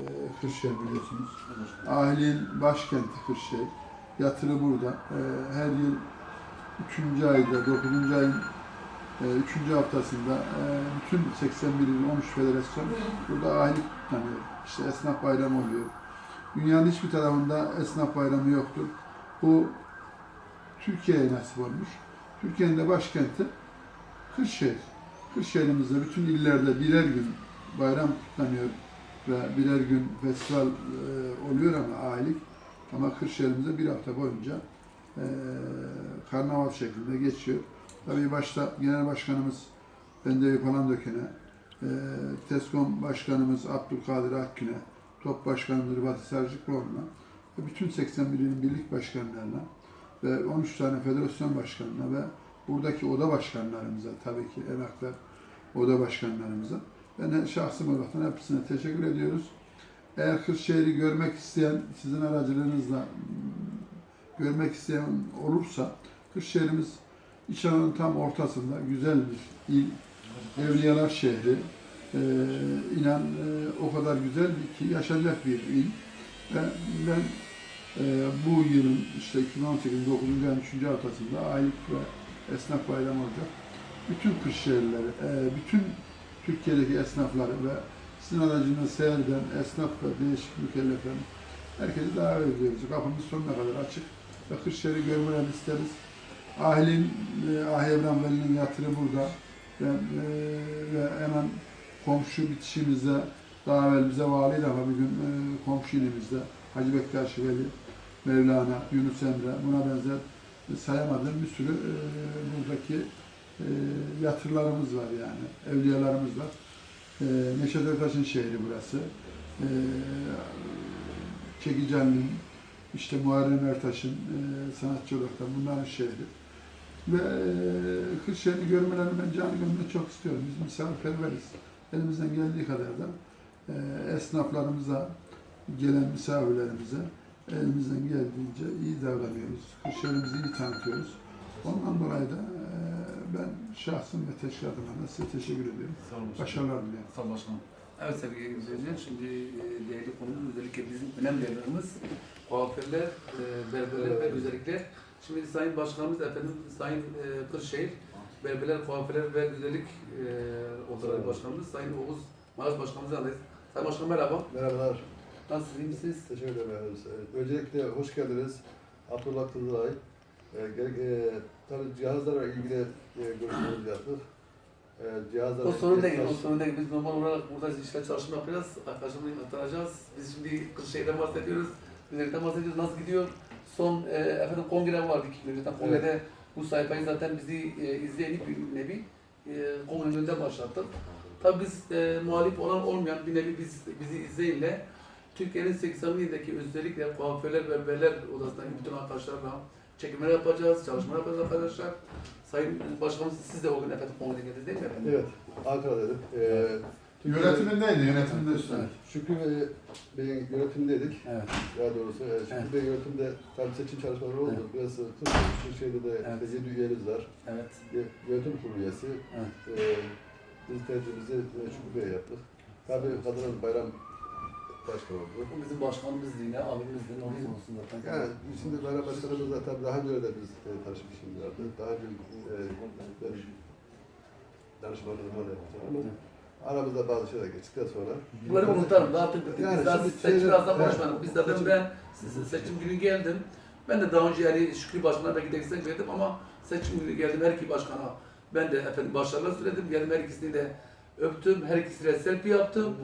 Ee, Kırşehir biliyorsunuz. Ahli'nin başkenti Kırşehir. Yatırı burada. Ee, Her yıl 3. ayda, 9. ayın 3. haftasında e, bütün 81 il 13 federasyon burada ahli kutlanıyor. İşte esnaf bayramı oluyor. Dünyanın hiçbir tarafında esnaf bayramı yoktur. Bu Türkiye'ye nasip olmuş. Türkiye'nin de başkenti Kırşehir. Kırşehir'imizde bütün illerde birer gün bayram kutlanıyor ve birer gün festival e, oluyor ama aylık. Ama Kırşehir'imizde bir hafta boyunca e, karnaval şeklinde geçiyor. Tabii başta Genel Başkanımız Bendevi Palandöken'e, e, TESKOM Başkanımız Abdülkadir Akgün'e, TOP Başkanımız Rıbat Sarcıklıoğlu'na ve bütün 81 ilin birlik başkanlarına ve 13 tane federasyon başkanına ve buradaki oda başkanlarımıza tabii ki emekler oda başkanlarımıza ben şahsım olarak hepsine teşekkür ediyoruz. Eğer Kırşehir'i görmek isteyen, sizin aracılığınızla mm, görmek isteyen olursa, Kırşehir'imiz İç Anadolu'nun tam ortasında güzel bir il, Evliyalar şehri. Ee, inan e, o kadar güzel ki yaşanacak bir il. Ve ben e, bu yılın işte 2018 9. ayın 3. haftasında aylık ve esnaf bayramı olacak. Bütün Kırşehirlileri, e, bütün Türkiye'deki esnafları ve sizin aracınızı seyreden esnaf ve değişik mükelleflerin herkesi davet ediyoruz. Kapımız sonuna kadar açık ve Kırşehir'i görmelerini isteriz. Ahilin, e, Ah Evren Veli'nin yatırı burada ve, e, ve hemen komşu bitişimizde daha evvel bize bağlıydı ama bir gün e, komşu ilimizde Hacı Bektaş Veli, Mevlana, Yunus Emre buna benzer sayamadığım bir sürü e, buradaki e, yatırlarımız var yani, evliyalarımız var. E, Neşet Ertaş'ın şehri burası. E, Çekicali'nin, işte Muharrem Ertaş'ın e, sanatçı olarak da bunların şehri. Ve e, Kırşehir'i görmelerini ben canı gönülden çok istiyorum. Biz misafirperveriz. Elimizden geldiği kadar da e, esnaflarımıza, gelen misafirlerimize elimizden geldiğince iyi davranıyoruz. Kırşehir'imizi iyi tanıtıyoruz. Ondan dolayı da ben şahsım ve teşkilatım adına size teşekkür ediyorum. Sağ olun başkanım. Başarılar diliyorum. Sağ olun başkanım. Evet sevgili izleyiciler, şimdi e, değerli konumuz özellikle bizim önemli yerlerimiz kuaförler, e, berberler ve güzellikler. Şimdi Sayın Başkanımız efendim Sayın e, Kırşehir Berberler, Kuaförler ve Güzellik e, Odaları Başkanımız Sayın Oğuz Maraş Başkanımızı anlayız. Sayın Başkanım merhaba. Merhabalar, Nasılsınız, iyi misiniz? teşekkür ederim. Öncelikle hoş geldiniz. Abdullah Kızılay. Ee, gerek, e, tabii cihazlarla ilgili e, görüşmelerimizi yaptık. E, cihazlarla O sorun ilgili o sorun değil. Biz normal olarak burada işte çalışma yapacağız. Arkadaşımla aktaracağız. Biz şimdi Kırşehir'den bahsediyoruz. Güzellikten bahsediyoruz. Nasıl gidiyor? Son e, efendim kongre vardı iki gün önce. Kongrede bu sayfayı zaten bizi e, izleyen bir nevi e, kongrenin önünde başlattık. Tabii biz e, muhalif olan olmayan bir nevi biz, bizi izleyenle Türkiye'nin 80 ilindeki özellikle kuaförler, berberler odasındaki bütün arkadaşlarla çekimler yapacağız, çalışmalar yapacağız arkadaşlar. Sayın Başkanımız siz de o gün efendim kongrede geldiniz değil mi efendim? Evet, Ankara'daydık. Ee, Türkiye- Yönetimindeydi, yönetiminde üstüne. Evet. Şükrü Bey- Bey'in yönetimindeydik. Evet. Daha doğrusu e, Şükrü Evet. Bey yönetimde tabii seçim çalışmaları oldu. Evet. Biraz kısa bir şeyde de Evet. işte 7 üyemiz var. Evet. Ye- Yönetim kurulu üyesi. Evet. Ee, biz tercihimizi e, Şükrü Bey'e yaptık. Tabii kadının bayram başkanı oldu. Bu bizim başkanımız yine, abimiz de onun olsun zaten. Yani şimdi Bayram Başkanımızla tabii daha önce de biz e, tanışmışız vardı. Daha önce e, ben da yaptım ama aramızda bazı şeyler geçtikten sonra Bunları unutalım, daha tık tık. Yani Biz daha seçim birazdan konuşmadık. Biz zaten ben seçim günü geldim. Ben de daha önce yani Şükrü Başkan'a belki de gitsek verdim ama seçim günü geldim her iki başkana. Ben de efendim başarılar söyledim. Geldim her ikisini de öptüm. Her ikisiyle selfie yaptım.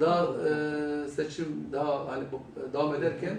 Daha e, seçim daha hani bu- devam ederken